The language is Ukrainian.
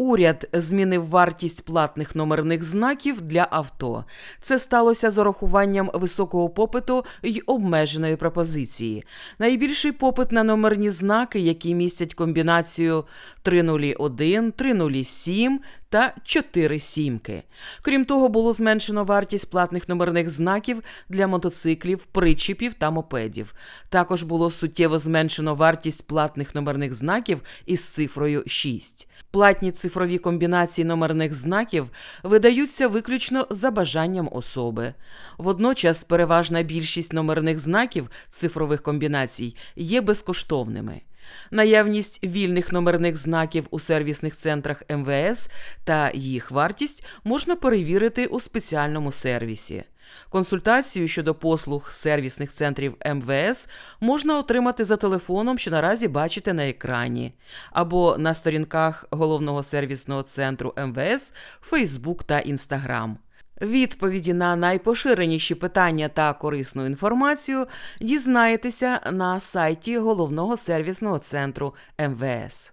Уряд змінив вартість платних номерних знаків для авто. Це сталося з урахуванням високого попиту й обмеженої пропозиції. Найбільший попит на номерні знаки, які містять комбінацію 301, 307 та 4 сімки. Крім того, було зменшено вартість платних номерних знаків для мотоциклів, причіпів та мопедів. Також було суттєво зменшено вартість платних номерних знаків із цифрою 6. Платні цифрові комбінації номерних знаків видаються виключно за бажанням особи. Водночас переважна більшість номерних знаків цифрових комбінацій є безкоштовними. Наявність вільних номерних знаків у сервісних центрах МВС та їх вартість можна перевірити у спеціальному сервісі. Консультацію щодо послуг сервісних центрів МВС можна отримати за телефоном, що наразі бачите на екрані, або на сторінках головного сервісного центру МВС, Facebook та Instagram. Відповіді на найпоширеніші питання та корисну інформацію дізнаєтеся на сайті головного сервісного центру МВС.